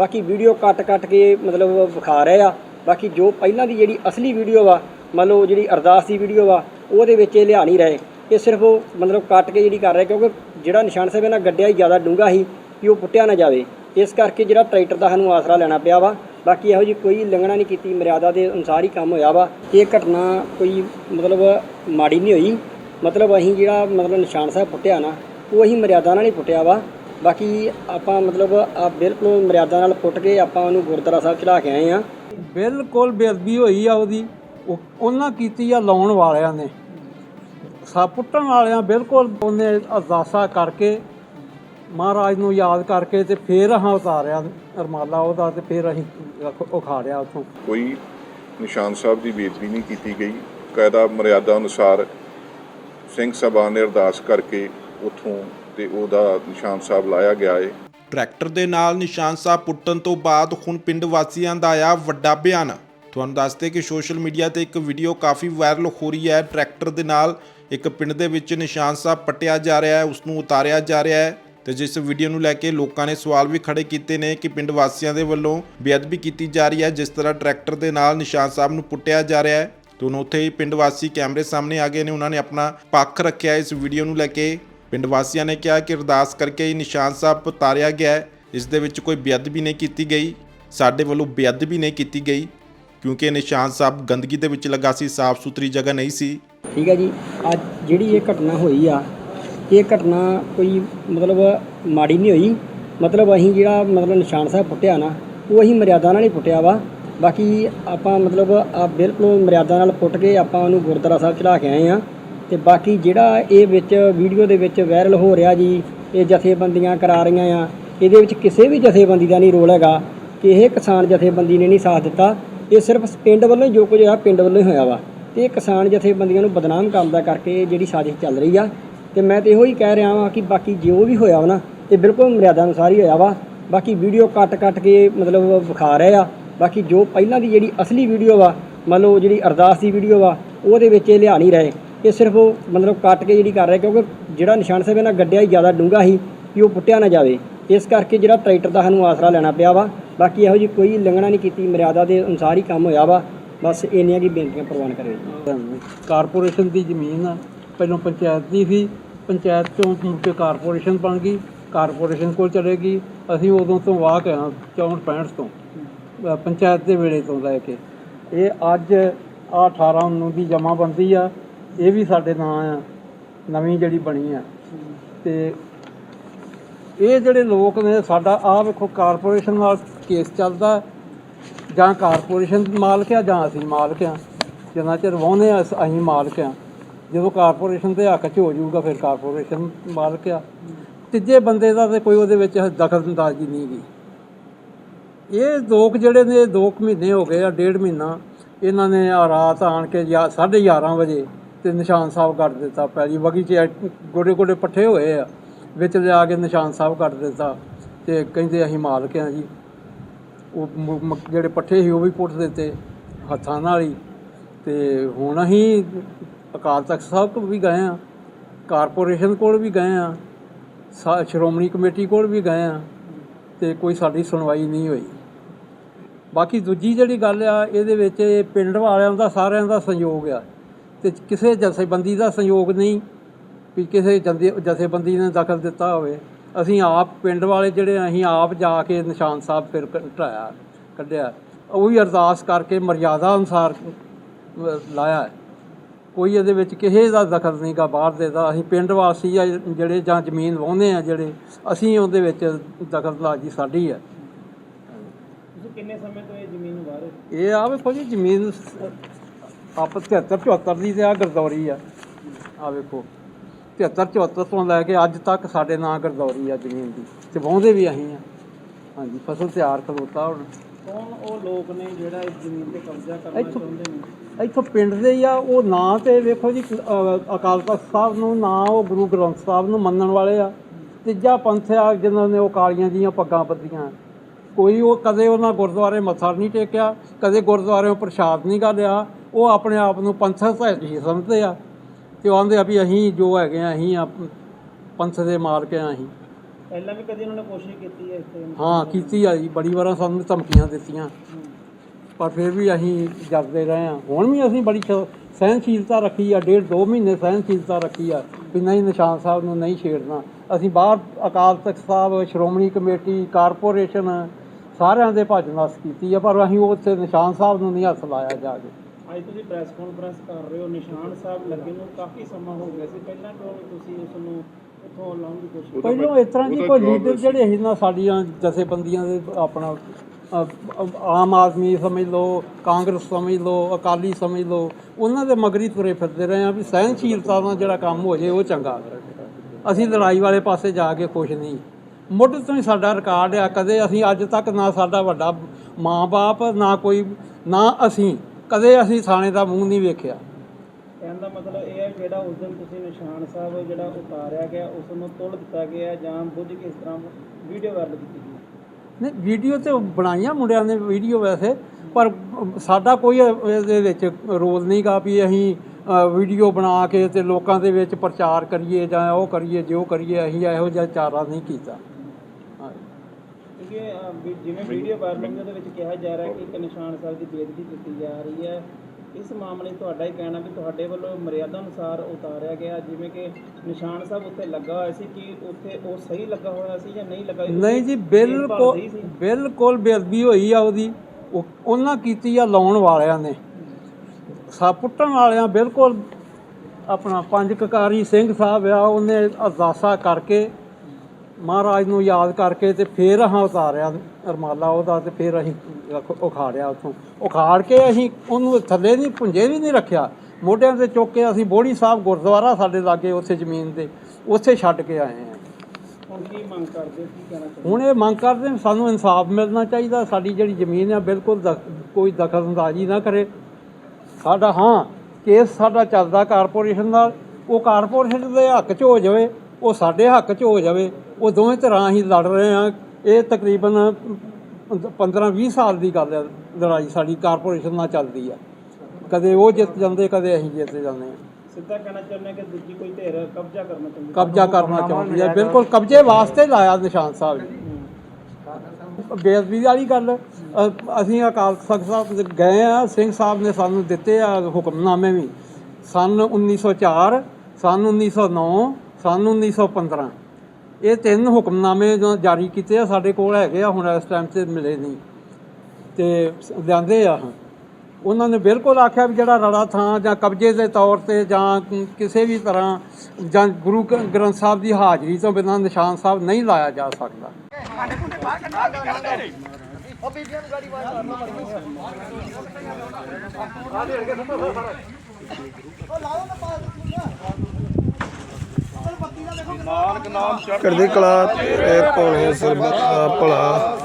ਬਾਕੀ ਵੀਡੀਓ ਕੱਟ ਕੱਟ ਕੇ ਮਤਲਬ ਵਿਖਾ ਰਹੇ ਆ। ਬਾਕੀ ਜੋ ਪਹਿਲਾਂ ਦੀ ਜਿਹੜੀ ਅਸਲੀ ਵੀਡੀਓ ਵਾ ਮੰਨ ਲਓ ਜਿਹੜੀ ਅਰਦਾਸ ਦੀ ਵੀਡੀਓ ਵਾ ਉਹਦੇ ਵਿੱਚ ਇਹ ਲਿਆ ਨਹੀਂ ਰਹੇ। ਇਹ ਸਿਰਫ ਉਹ ਮਤਲਬ ਕੱਟ ਕੇ ਜਿਹੜੀ ਕਰ ਰਹੇ, ਕਿਉਂਕਿ ਜਿਹੜਾ ਨਿਸ਼ਾਨ ਸਾਹਿਬ ਇਹਨਾਂ ਗੱਡਿਆ ਹੀ ਜ਼ਿਆਦਾ ਡੂੰਘਾ ਸੀ ਕਿ ਉਹ ਪੁੱਟਿਆ ਨਾ ਜਾਵੇ। ਇਸ ਕਰਕੇ ਜਿਹੜਾ ਟਰੈਕਟਰ ਦਾ ਸਾਨੂੰ ਆਸਰਾ ਲੈਣਾ ਪਿਆ ਵਾ। ਬਾਕੀ ਇਹੋ ਜੀ ਕੋਈ ਲੰਘਣਾ ਨਹੀਂ ਕੀਤੀ, ਮਰਿਆਦਾ ਦੇ ਅਨੁਸਾਰ ਹੀ ਕੰਮ ਹੋਇਆ ਵਾ। ਇਹ ਘਟਨਾ ਕੋਈ ਮਤਲਬ ਮਾੜੀ ਨਹੀਂ ਹੋਈ। ਮਤਲਬ ਅਸੀਂ ਜਿਹੜਾ ਮਤਲਬ ਨਿਸ਼ਾਨ ਸਾਹਿਬ ਪੁੱਟਿਆ ਨਾ, ਉਹ ਅਸੀਂ ਮਰਿਆਦਾ ਨਾਲ ਹੀ ਪੁੱਟਿਆ ਵਾ। ਬਾਕੀ ਆਪਾਂ ਮਤਲਬ ਆ ਬਿਲਕੁਲ ਮਰਿਆਦਾ ਨਾਲ ਪੁੱਟ ਕੇ ਆਪਾਂ ਉਹਨੂੰ ਗੁਰਦੁਆਰਾ ਸਾਹਿਬ ਚੜਾ ਕੇ ਆਏ ਆ ਬਿਲਕੁਲ ਬੇਅਦਬੀ ਹੋਈ ਆ ਉਹਦੀ। ਉਹ- ਉਹਨਾਂ ਕੀਤੀ ਆ ਲਾਉਣ ਵਾਲਿਆਂ ਨੇ। ਸਾ ਪੁੱਟਣ ਵਾਲਿਆਂ ਬਿਲਕੁਲ ਉਹਨੇ ਅਰਦਾਸਾ ਕਰਕੇ ਮਹਾਰਾਜ ਨੂੰ ਯਾਦ ਕਰਕੇ ਤੇ ਫੇਰ ਹਾਂ ਉਤਾਰਿਆ ਰਮਾਲਾ ਉਹਦਾ ਤੇ ਫੇਰ ਅਸੀਂ ਉਖਾੜਿਆ ਉੱਥੋਂ। ਕੋਈ ਨਿਸ਼ਾਨ ਸਾਹਿਬ ਦੀ ਬੇਦਬੀ ਨਹੀਂ ਕੀਤੀ ਗਈ। ਕਾਇਦਾ ਮਰਿਆਦਾ ਅਨੁਸਾਰ ਸਿੰਘ ਸਾਹਿਬਾਨ ਨੇ ਅਰਦਾਸ ਕਰਕੇ ਉਥੋਂ ਤੇ ਉਹਦਾ ਨਿਸ਼ਾਨ ਸਾਹਿਬ ਲਾਇਆ ਗਿਆ ਏ। ਟਰੈਕਟਰ ਦੇ ਨਾਲ ਨਿਸ਼ਾਨ ਸਾਹਿਬ ਪੁੱਟਣ ਤੋਂ ਬਾਅਦ ਹੁਣ ਪਿੰਡ ਵਾਸੀਆਂ ਦਾ ਆਇਆ ਵੱਡਾ ਬਿਆਨ। ਤੁਹਾਨੂੰ ਦੱਸਦੇ ਕਿ ਸੋਸ਼ਲ ਮੀਡੀਆ ਤੇ ਇੱਕ ਵੀਡੀਓ ਕਾਫੀ ਵਾਇਰਲ ਹੋ ਰਹੀ ਹੈ। ਟਰੈਕਟਰ ਦੇ ਨਾਲ ਇੱਕ ਪਿੰਡ ਦੇ ਵਿੱਚ ਨਿਸ਼ਾਨ ਸਾਹਿਬ ਪੱਟਿਆ ਜਾ ਰਿਹਾ ਹੈ ਉਸ ਨੂੰ ਉਤਾਰਿਆ ਜਾ ਰਿਹਾ ਹੈ ਤੇ ਜਿਸ ਵੀਡੀਓ ਨੂੰ ਲੈ ਕੇ ਲੋਕਾਂ ਨੇ ਸਵਾਲ ਵੀ ਖੜੇ ਕੀਤੇ ਨੇ ਕਿ ਪਿੰਡ ਵਾਸੀਆਂ ਦੇ ਵੱਲੋਂ ਬੇਅਦਬੀ ਕੀਤੀ ਜਾ ਰਹੀ ਹੈ, ਜਿਸ ਤਰ੍ਹਾਂ ਟਰੈਕਟਰ ਦੇ ਨਾਲ ਨਿਸ਼ਾਨ ਸਾਹਿਬ ਨੂੰ ਪੁੱਟਿਆ ਜਾ ਰਿਹਾ ਹੈ। ਤੇ ਹੁਣ ਉੱਥੇ ਹੀ ਪਿੰਡ ਵਾਸੀ ਕੈਮਰੇ ਸਾਹਮਣੇ ਆ ਗਏ ਨੇ। ਉਹਨਾਂ ਨੇ ਆਪਣਾ ਪੱਖ ਰੱਖਿਆ ਇਸ ਵੀਡੀਓ ਨੂੰ ਲੈ ਕੇ। ਪਿੰਡ ਵਾਸੀਆਂ ਨੇ ਕਿਹਾ ਕਿ ਅਰਦਾਸ ਕਰਕੇ ਹੀ ਨਿਸ਼ਾਨ ਸਾਹਿਬ ਉਤਾਰਿਆ ਗਿਆ ਹੈ। ਇਸ ਦੇ ਵਿੱਚ ਕੋਈ ਬੇਅਦਬੀ ਨਹੀਂ ਕੀਤੀ ਗਈ। ਸਾਡੇ ਵੱਲੋਂ ਬੇਅਦਬੀ ਨਹੀਂ ਕੀਤੀ ਗਈ, ਕਿਉਂਕਿ ਇਹ ਨਿਸ਼ਾਨ ਸਾਹਿਬ ਗੰਦਗੀ ਦੇ ਵਿੱਚ ਲੱਗਾ ਸੀ ਸਾਫ਼ ਸੁਥਰੀ ਜਗ੍ਹਾ ਨਹੀਂ ਸੀ। ਠੀਕ ਹੈ ਜੀ। ਅੱਜ ਜਿਹੜੀ ਇਹ ਘਟਨਾ ਹੋਈ ਆ, ਇਹ ਘਟਨਾ ਕੋਈ ਮਤਲਬ ਮਾੜੀ ਨਹੀਂ ਹੋਈ। ਮਤਲਬ ਅਸੀਂ ਜਿਹੜਾ ਮਤਲਬ ਨਿਸ਼ਾਨ ਸਾਹਿਬ ਪੁੱਟਿਆ ਨਾ, ਉਹ ਅਸੀਂ ਮਰਿਆਦਾ ਨਾਲ ਹੀ ਪੁੱਟਿਆ ਵਾ। ਬਾਕੀ ਆਪਾਂ ਮਤਲਬ ਆ ਬਿਲਕੁਲ ਮਰਿਆਦਾ ਨਾਲ ਪੁੱਟ ਕੇ ਆਪਾਂ ਉਹਨੂੰ ਗੁਰਦੁਆਰਾ ਸਾਹਿਬ ਚੜਾ ਕੇ ਆਏ ਆ। ਤੇ ਬਾਕੀ ਜਿਹੜਾ ਇਹ ਵਿੱਚ ਵੀਡੀਓ ਦੇ ਵਿੱਚ ਵਾਇਰਲ ਹੋ ਰਿਹਾ ਜੀ, ਇਹ ਜਥੇਬੰਦੀਆਂ ਕਰਾ ਰਹੀਆਂ ਆ, ਇਹਦੇ ਵਿੱਚ ਕਿਸੇ ਵੀ ਜਥੇਬੰਦੀ ਦਾ ਨਹੀਂ ਰੋਲ ਹੈਗਾ ਕਿ ਇਹ ਕਿਸਾਨ ਜਥੇਬੰਦੀ ਨੇ ਨਹੀਂ ਸਾਥ ਦਿੱਤਾ। ਇਹ ਸਿਰਫ ਪਿੰਡ ਵੱਲੋਂ ਹੀ ਜੋ ਕੁਝ ਹੋਇਆ ਪਿੰਡ ਵੱਲੋਂ ਹੀ ਹੋਇਆ ਵਾ। ਤੇ ਇਹ ਕਿਸਾਨ ਜਥੇਬੰਦੀਆਂ ਨੂੰ ਬਦਨਾਮ ਕਰਨ ਦਾ ਕਰਕੇ ਇਹ ਜਿਹੜੀ ਸਾਜ਼ਿਸ਼ ਚੱਲ ਰਹੀ ਆ। ਤੇ ਮੈਂ ਤੇ ਇਹੋ ਹੀ ਕਹਿ ਰਿਹਾ ਵਾਂ ਕਿ ਬਾਕੀ ਜੋ ਵੀ ਹੋਇਆ ਵਾ ਨਾ, ਇਹ ਬਿਲਕੁਲ ਮਰਿਆਦਾ ਅਨੁਸਾਰ ਹੀ ਹੋਇਆ ਵਾ। ਬਾਕੀ ਵੀਡੀਓ ਕੱਟ ਕੱਟ ਕੇ ਮਤਲਬ ਵਿਖਾ ਰਹੇ ਆ। ਬਾਕੀ ਜੋ ਪਹਿਲਾਂ ਦੀ ਜਿਹੜੀ ਅਸਲੀ ਵੀਡੀਓ ਵਾ, ਮੰਨ ਲਓ ਜਿਹੜੀ ਅਰਦਾਸ ਦੀ ਵੀਡੀਓ ਵਾ, ਉਹਦੇ ਵਿੱਚ ਇਹ ਲਿਆ ਨਹੀਂ ਰਹੇ। ਇਹ ਸਿਰਫ ਉਹ ਮਤਲਬ ਕੱਟ ਕੇ ਜਿਹੜੀ ਕਰ ਰਿਹਾ ਕਿਉਂਕਿ ਜਿਹੜਾ ਨਿਸ਼ਾਨ ਸਾਹਿਬ ਇਹਨਾਂ ਗੱਡਿਆ ਹੀ ਜ਼ਿਆਦਾ ਡੂੰਘਾ ਸੀ ਕਿ ਉਹ ਪੁੱਟਿਆ ਨਾ ਜਾਵੇ। ਇਸ ਕਰਕੇ ਜਿਹੜਾ ਟਰੈਕਟਰ ਦਾ ਸਾਨੂੰ ਆਸਰਾ ਲੈਣਾ ਪਿਆ ਵਾ। ਬਾਕੀ ਇਹੋ ਜੀ ਕੋਈ ਲੰਘਣਾ ਨਹੀਂ ਕੀਤੀ, ਮਰਿਆਦਾ ਦੇ ਅਨੁਸਾਰ ਹੀ ਕੰਮ ਹੋਇਆ ਵਾ। ਬਸ ਇੰਨੀਆਂ ਕੀ ਬੇਨਤੀਆਂ ਪ੍ਰਵਾਨ ਕਰੇ ਕਾਰਪੋਰੇਸ਼ਨ ਦੀ ਜ਼ਮੀਨ ਆ। ਪਹਿਲਾਂ ਪੰਚਾਇਤ ਦੀ ਸੀ। ਪੰਚਾਇਤ ਤੋਂ ਮੁੜ ਕੇ ਕਾਰਪੋਰੇਸ਼ਨ ਬਣ ਗਈ। ਕਾਰਪੋਰੇਸ਼ਨ ਕੋਲ ਚਲੇਗੀ ਅਸੀਂ ਉਦੋਂ ਤੋਂ ਵਾਕ ਆ 64 65 ਤੋਂ। ਪੰਚਾਇਤ ਦੇ ਵੇਲੇ ਤੋਂ ਲੈ ਕੇ। ਇਹ ਅੱਜ ਆ 18 ਨੂੰ ਦੀ ਜਮਾਬੰਦੀ ਆ। ਇਹ ਵੀ ਸਾਡੇ ਨਾਂ ਆ, ਨਵੀਂ ਜਿਹੜੀ ਬਣੀ ਆ। ਤੇ ਇਹ ਜਿਹੜੇ ਲੋਕ ਨੇ, ਸਾਡਾ ਆ ਵੇਖੋ ਕਾਰਪੋਰੇਸ਼ਨ ਨਾਲ ਕੇਸ ਚੱਲਦਾ ਜਾਂ ਕਾਰਪੋਰੇਸ਼ਨ ਮਾਲਕ ਆ, ਜਾਂ ਅਸੀਂ ਮਾਲਕ ਆ। ਜਿੰਨਾ ਚਿਰ ਵਾਹੁੰਦੇ ਆ, ਅਸ- ਅਸੀਂ ਮਾਲਕ ਆ। ਜਦੋਂ ਕਾਰਪੋਰੇਸ਼ਨ ਦੇ ਹੱਕ 'ਚ ਹੋ ਜਾਊਗਾ, ਫਿਰ ਕਾਰਪੋਰੇਸ਼ਨ ਮਾਲਕ ਆ। ਤੀਜੇ ਬੰਦੇ ਦਾ ਤੇ ਕੋਈ ਉਹਦੇ ਵਿੱਚ ਦਖਲਅੰਦਾਜ਼ੀ ਨਹੀਂ ਗਈ ਇਹ ਲੋਕ ਜਿਹੜੇ ਨੇ 2 ਮਹੀਨੇ ਹੋ ਗਏ ਆ, ਡੇਢ ਮਹੀਨਾ। ਇਹਨਾਂ ਨੇ ਆ ਰਾਤ ਆਣ ਕੇ 11:30 ਵਜੇ ਤੇ ਨਿਸ਼ਾਨ ਸਾਹਿਬ ਕੱਢ ਦਿੱਤਾ ਪੈਲੀ ਵਗੀ ਚ ਗੋਡੇ ਗੋਡੇ ਪੱਠੇ ਹੋਏ ਆ, ਵਿੱਚ ਲਿਆ ਕੇ ਨਿਸ਼ਾਨ ਸਾਹਿਬ ਕੱਢ ਦਿੱਤਾ ਤੇ ਕਹਿੰਦੇ ਅਸੀਂ ਮਾਲਕ ਆ ਜੀ। ਉਹ ਜਿਹੜੇ ਪੱਠੇ ਸੀ ਉਹ ਵੀ ਪੁੱਟ ਦਿੱਤੇ ਹੱਥਾਂ ਨਾਲ ਹੀ। ਤੇ ਹੁਣ ਅਸੀਂ ਅਕਾਲ ਤਖਤ ਸਾਹਿਬ ਕੋਲ ਵੀ ਗਏ ਆ, ਕਾਰਪੋਰੇਸ਼ਨ ਕੋਲ ਵੀ ਗਏ ਆ, ਸਾ- ਸ਼੍ਰੋਮਣੀ ਕਮੇਟੀ ਕੋਲ ਵੀ ਗਏ ਆ ਤੇ ਕੋਈ ਸਾਡੀ ਸੁਣਵਾਈ ਨਹੀਂ ਹੋਈ। ਬਾਕੀ ਦੂਜੀ ਜਿਹੜੀ ਗੱਲ ਆ, ਇਹਦੇ ਵਿੱਚ ਪਿੰਡ ਵਾਲਿਆਂ ਦਾ, ਸਾਰਿਆਂ ਦਾ ਸਹਿਯੋਗ ਆ। ਤੇ ਕਿਸੇ ਜਥੇਬੰਦੀ ਦਾ ਸਹਿਯੋਗ ਨਹੀਂ ਵੀ ਕਿਸੇ ਜੰਦੇ- ਜਥੇਬੰਦੀ ਨੇ ਦਖਲ ਦਿੱਤਾ ਹੋਵੇ। ਅਸੀਂ ਆਪ ਪਿੰਡ ਵਾਲੇ ਜਿਹੜੇ ਅਸੀਂ ਆਪ ਜਾ ਕੇ ਨਿਸ਼ਾਨ ਸਾਹਿਬ ਫਿਰ ਢਾਇਆ ਕੱਢਿਆ। ਉਹ ਵੀ ਅਰਦਾਸ ਕਰਕੇ ਮਰਿਆਦਾ ਅਨੁਸਾਰ ਅ, ਲਾਇਆ ਹੈ। ਕੋਈ ਇਹਦੇ ਵਿੱਚ ਕਿਸੇ ਦਾ ਦਖਲ ਨਹੀਂ ਗਾ ਬਾਹਰ ਦੇ ਦਾ। ਅਸੀਂ ਪਿੰਡ ਵਾਸੀ ਆ ਜਿਹੜੇ ਜਾਂ ਜ਼ਮੀਨ ਵਾਹੁੰਦੇ ਆ ਜਿਹੜੇ ਅਸੀਂ ਉਹਦੇ ਵਿੱਚ ਦਖਲਅੰਦਾਜ਼ੀ ਸਾਡੀ ਹੈ। ਕਿੰਨੇ ਸਮੇਂ ਤੋਂ ਇਹ ਜ਼ਮੀਨ ਬਾਹਰ ਇਹ ਆ ਵੇਖੋ ਜੀ ਜ਼ਮੀਨ ਸ- ਆਪ 73 74 ਦੀ ਤੇ ਆ ਗਰਦੌਰੀ ਆ। ਆ ਵੇਖੋ 73 74 ਤੋਂ ਲੈ ਕੇ ਅੱਜ ਤੱਕ ਸਾਡੇ ਨਾਂ ਗਰਦੌਰੀ ਆ ਜ਼ਮੀਨ ਦੀ ਤੇ ਵਾਹੁੰਦੇ ਵੀ ਅਸੀਂ ਆ। ਹਾਂਜੀ ਫਸਲ ਤਿਆਰ ਖਲੋਤਾ ਹੁਣ। ਕੌਣ ਉਹ ਲੋਕ ਨੇ ਜਿਹੜਾ ਇਸ ਜ਼ਮੀਨ ਤੇ ਕਬਜ਼ਾ ਕਰਨਾ ਚਾਹੁੰਦੇ ਨੇ? ਇੱਥੋਂ ਪਿੰਡ ਦੇ ਹੀ ਆ ਉਹ ਨਾਂ ਤੇ ਵੇਖੋ ਜੀ ਅਕਾਲ ਤਖਤ ਸਾਹਿਬ ਨੂੰ ਨਾਂ ਉਹ ਗੁਰੂ ਗ੍ਰੰਥ ਸਾਹਿਬ ਨੂੰ ਮੰਨਣ ਵਾਲੇ ਆ। ਤੀਜਾ ਪੰਥ ਆ ਜਿਨ੍ਹਾਂ ਨੇ ਉਹ ਕਾਲੀਆਂ ਜੀਆਂ ਪੱਗਾਂ ਬੱਧੀਆਂ। ਕੋਈ ਉਹ ਕਦੇ ਉਹਨਾਂ ਗੁਰਦੁਆਰੇ ਮੱਥਾ ਨਹੀਂ ਟੇਕਿਆ ਕਦੇ ਗੁਰਦੁਆਰਿਓਂ ਪ੍ਰਸ਼ਾਦ ਨਹੀਂ ਗਾ ਲਿਆ ਉਹ ਆਪਣੇ ਆਪ ਨੂੰ ਪੰਥਕ ਹੀ ਸਮਝਦੇ ਆ ਤੇ ਉਹ ਆਂਦੇ ਆ ਵੀ ਅਸੀਂ ਜੋ ਹੈਗੇ ਆ ਅਸੀਂ ਆ ਪੰਥ ਦੇ ਮਾਲਕ ਆ ਅਸੀਂ। ਪਹਿਲਾਂ ਵੀ ਕਦੀ ਉਹਨਾਂ ਨੇ ਕੋਸ਼ਿਸ਼ ਕੀਤੀ ਹੈ ਇੱਥੇ? ਹਾਂ ਕੀਤੀ ਆ ਜੀ। ਬੜੀ ਵਾਰਾਂ ਸਾਨੂੰ ਧਮਕੀਆਂ ਦਿੱਤੀਆਂ। ਪਰ ਫਿਰ ਵੀ ਅਸੀਂ ਜਰਦੇ ਰਹੇ ਹਾਂ ਹੁਣ ਵੀ ਅਸੀਂ ਬੜੀ ਸ- ਸਹਿਨਸ਼ੀਲਤਾ ਰੱਖੀ ਆ। ਡੇਢ ਦੋ ਮਹੀਨੇ ਸਹਿਨਸ਼ੀਲਤਾ ਰੱਖੀ ਆ ਵੀ ਨਹੀਂ ਨਿਸ਼ਾਨ ਸਾਹਿਬ ਨੂੰ ਨਹੀਂ ਛੇੜਨਾ। ਅਸੀਂ ਬਾਹਰ ਅਕਾਲ ਤਖਤ ਸਾਹਿਬ ਸ਼੍ਰੋਮਣੀ ਕਮੇਟੀ ਕਾਰਪੋਰੇਸ਼ਨ ਸਾਰਿਆਂ ਦੇ ਭੱਜ ਨਸ ਕੀਤੀ ਆ ਪਰ ਅਸੀਂ ਉੱਥੇ ਨਿਸ਼ਾਨ ਸਾਹਿਬ ਨੂੰ ਨਹੀਂ ਹੱਥ ਲਾਇਆ ਜਾ ਕੇ। ਅੱਜ ਤੁਸੀਂ ਪ੍ਰੈਸ ਕਾਨਫਰੰਸ ਕਰ ਰਹੇ ਹੋ ਨਿਸ਼ਾਨ ਸਾਹਿਬ ਲੱਗੇ ਨੂੰ ਕਾਫੀ ਸਮਾਂ ਹੋ ਗਿਆ ਸੀ ਪਹਿਲਾਂ ਕਿਉਂ ਨਹੀਂ ਤੁਸੀਂ ਉਸ ਨੂੰ ਉੱਥੋਂ ਲਾਉਣ ਦੀ ਕੋਸ਼ਿਸ਼ ਉਹਦਾ ਪਹਿਲਾਂ ਇਸ ਤਰ੍ਹਾਂ ਦੀ ਕੋਈ ਲੀਡਰ। ਜਿਹੜੇ ਸੀ ਨਾ ਸਾਡੀਆਂ ਜਥੇਬੰਦੀਆਂ ਦੇ ਆਪਣਾ ਆਮ ਆਦਮੀ ਸਮਝ ਲਓ ਕਾਂਗਰਸ ਸਮਝ ਲਓ ਅਕਾਲੀ ਸਮਝ ਲਓ ਉਹਨਾਂ ਦੇ ਮਗਰੀ ਤੁਰੇ ਫਿਰਦੇ ਰਹੇ ਆ ਵੀ ਸਹਿਨਸ਼ੀਲਤਾ ਨਾਲ ਜਿਹੜਾ ਕੰਮ ਹੋ ਜੇ ਉਹ ਚੰਗਾ ਅਸੀਂ ਲੜਾਈ ਵਾਲੇ ਪਾਸੇ ਜਾ ਕੇ ਖੁਸ਼ ਨਹੀਂ ਮੁੱਢ ਤੋਂ ਹੀ ਸਾਡਾ ਰਿਕਾਰਡ ਆ ਕਦੇ ਅਸੀਂ ਅੱਜ ਤੱਕ ਨਾ ਸਾਡਾ ਵੱਡਾ ਮਾਂ-ਬਾਪ ਨਾ ਕੋਈ ਨਾ ਅਸੀਂ ਕਦੇ ਅਸੀਂ ਥਾਣੇ ਦਾ ਮੂੰਹ ਨਹੀਂ ਵੇਖਿਆ ਕਹਿਣ ਦਾ ਮਤਲਬ ਇਹ ਹੈ ਜਿਹੜਾ ਉਸ ਦਿਨ ਤੁਸੀਂ ਨਿਸ਼ਾਨ ਸਾਹਿਬ ਜਿਹੜਾ ਉਤਾਰਿਆ ਗਿਆ ਉਸ ਨੂੰ ਤੋੜ ਦਿੱਤਾ ਗਿਆ ਜਾਂ ਬੁੱਝ ਕੇ ਇਸ ਤਰ੍ਹਾਂ ਵੀਡੀਓ ਵਾਇਰਲ ਕੀਤੀ ਗਈ ਨਹੀਂ ਵੀਡੀਓ ਤੇ ਬਣਾਈਆਂ ਮੁੰਡਿਆਂ ਨੇ ਵੀਡੀਓ ਵੈਸੇ ਪਰ ਸਾਡਾ ਕੋਈ ਇਹਦੇ ਵਿੱਚ ਰੋਲ ਨਹੀਂਗਾ ਵੀ ਅਸੀਂ ਵੀਡੀਓ ਬਣਾ ਕੇ ਤੇ ਲੋਕਾਂ ਦੇ ਵਿੱਚ ਪ੍ਰਚਾਰ ਕਰੀਏ ਜਾਂ ਉਹ ਕਰੀਏ ਜੋ ਕਰੀਏ ਅਸੀਂ ਇਹੋ ਜਿਹਾ ਚਾਰਾ ਨਹੀਂ ਕੀਤਾ। ਵੀ ਜਿਵੇਂ ਵੀਡੀਓ ਵਾਇਰਲ ਹੋਈ ਉਹਦੇ ਵਿੱਚ ਕਿਹਾ ਜਾ ਰਿਹਾ ਕਿ ਇੱਕ ਨਿਸ਼ਾਨ ਸਾਹਿਬ ਦੀ ਬੇਇੱਜ਼ਤੀ ਕੀਤੀ ਜਾ ਰਹੀ ਹੈ ਇਸ ਮਾਮਲੇ ਤੁਹਾਡਾ ਹੀ ਕਹਿਣਾ ਵੀ ਤੁਹਾਡੇ ਵੱਲੋਂ ਮਰਿਆਦਾ ਅਨੁਸਾਰ ਉਤਾਰਿਆ ਗਿਆ ਜਿਵੇਂ ਕਿ ਨਿਸ਼ਾਨ ਸਾਹਿਬ ਉੱਤੇ ਲੱਗਾ ਹੋਇਆ ਸੀ ਕਿ ਉੱਥੇ ਉਹ ਸਹੀ ਲੱਗਾ ਹੋਇਆ ਸੀ ਜਾਂ ਨਹੀਂ ਲੱਗਾ? ਨਹੀਂ ਜੀ ਬਿਲਕੁਲ? ਬਿਲਕੁਲ ਬੇਅਦਬੀ ਹੋਈ ਆ ਉਹਦੀ ਉਹ- ਉਹਨਾਂ ਕੀਤੀ ਆ ਲਾਉਣ ਵਾਲਿਆਂ ਨੇ ਸਾ ਪੁੱਟਣ ਵਾਲਿਆਂ ਬਿਲਕੁਲ ਆਪਣਾ ਪੰਜ ਕਕਾਰੀ ਸਿੰਘ ਸਾਹਿਬ ਆ ਉਹਨੇ ਅਰਦਾਸਾ ਕਰਕੇ ਮਹਾਰਾਜ ਨੂੰ ਯਾਦ ਕਰਕੇ ਤੇ ਫੇਰ ਅਸੀਂ ਉਤਾਰਿਆ ਰਮਾਲਾ ਉਹਦਾ ਤੇ ਫੇਰ ਅਸੀਂ ਉਖਾੜਿਆ ਉੱਥੋਂ। ਉਖਾੜ ਕੇ ਅਸੀਂ ਉਹਨੂੰ ਥੱਲੇ ਨਹੀਂ ਪੁੰਜੇ ਵੀ ਨਹੀਂ ਰੱਖਿਆ। ਮੋਢਿਆਂ ਤੇ ਚੁੱਕ ਕੇ ਅਸੀਂ ਬੋੜੀ ਸਾਹਿਬ ਗੁਰਦੁਆਰਾ ਸਾਡੇ ਲਾਗੇ ਉੱਥੇ ਜ਼ਮੀਨ ਤੇ ਉੱਥੇ ਛੱਡ ਕੇ ਆਏ ਹਾਂ। ਹੁਣ ਕੀ ਮੰਗ ਕਰਦੇ ਹੋ? ਕੀ ਕਹਿਣਾ ਚਾਹੁੰਦੇ? ਹੁਣ ਇਹ ਮੰਗ ਕਰਦੇ ਹਾਂ ਸਾਨੂੰ ਇਨਸਾਫ ਮਿਲਣਾ ਚਾਹੀਦਾ ਸਾਡੀ ਜਿਹੜੀ ਜ਼ਮੀਨ ਆ ਬਿਲਕੁਲ ਕੋਈ ਦਖਲਅੰਦਾਜ਼ੀ ਨਾ ਕਰੇ। ਸਾਡਾ ਹਾਂ ਕੇਸ ਸਾਡਾ ਚੱਲਦਾ ਕਾਰਪੋਰੇਸ਼ਨ ਨਾਲ ਉਹ ਕਾਰਪੋਰੇਸ਼ਨ ਦੇ ਹੱਕ 'ਚ ਹੋ ਜਾਵੇ। ਉਹ ਸਾਡੇ ਹੱਕ 'ਚ ਹੋ ਜਾਵੇ ਉਹ ਦੋਵੇਂ ਤਰ੍ਹਾਂ ਹੀ ਲੜ ਰਹੇ ਆ। ਇਹ ਤਕਰੀਬਨ 15-20 ਸਾਲ ਦੀ ਗੱਲ ਹੈ ਲੜਾਈ ਸਾਡੀ ਕਾਰਪੋਰੇਸ਼ਨ ਨਾਲ ਚੱਲਦੀ ਆ। ਕਦੇ ਉਹ ਜਿੱਤ ਜਾਂਦੇ ਕਦੇ ਅਸੀਂ ਜਿੱਤ ਜਾਂਦੇ ਆ। ਸਿੱਧਾ ਕਹਿਣਾ ਚਾਹੁੰਦੇ ਕਿ ਦੂਜੀ ਕੋਈ ਧਿਰ ਕਬਜ਼ਾ ਕਰਨਾ ਚਾਹੁੰਦੀ ਕਬਜ਼ਾ ਕਰਨਾ ਚਾਹੁੰਦੀ ਹੈ ਬਿਲਕੁਲ ਕਬਜ਼ੇ ਵਾਸਤੇ ਲਾਇਆ ਨਿਸ਼ਾਨ ਸਾਹਿਬ ਜੀ। ਬੇਅਦਬੀ ਵਾਲੀ ਗੱਲ ਅਸੀਂ ਅਕਾਲ ਤਖਤ ਸਾਹਿਬ ਗਏ ਆ ਸਿੰਘ ਸਾਹਿਬ ਨੇ ਸਾਨੂੰ ਦਿੱਤੇ ਆ ਹੁਕਮਨਾਮੇ ਵੀ। ਸਨ 1904 ਸਨ 1909 ਸਨ 1915 ਇਹ ਤਿੰਨ ਹੁਕਮਨਾਮੇ ਜੋ ਜਾਰੀ ਕੀਤੇ ਆ, ਸਾਡੇ ਕੋਲ ਹੈਗੇ ਆ, ਹੁਣ ਇਸ ਟਾਈਮ ਤੇ ਮਿਲੇ ਨਹੀਂ। ਤੇ ਲਿਆਂਦੇ ਆ ਉਹਨਾਂ ਨੇ ਬਿਲਕੁਲ ਆਖਿਆ ਵੀ ਜਿਹੜਾ ਰੜਾ ਥਾਂ ਜਾਂ ਕਬਜ਼ੇ ਦੇ ਤੌਰ ਤੇ ਜਾਂ ਕਿਸੇ ਵੀ ਤਰ੍ਹਾਂ ਜਾਂ ਗੁਰੂ ਗ੍ਰੰਥ ਸਾਹਿਬ ਦੀ ਹਾਜ਼ਰੀ ਤੋਂ ਬਿਨਾਂ ਨਿਸ਼ਾਨ ਸਾਹਿਬ ਨਹੀਂ ਲਾਇਆ ਜਾ ਸਕਦਾ। ਕਰਦੀ ਕਲਾ ਤੇਰੇ ਭੋਲੇ ਸਰਬੱਤ ਦਾ ਭਲਾ।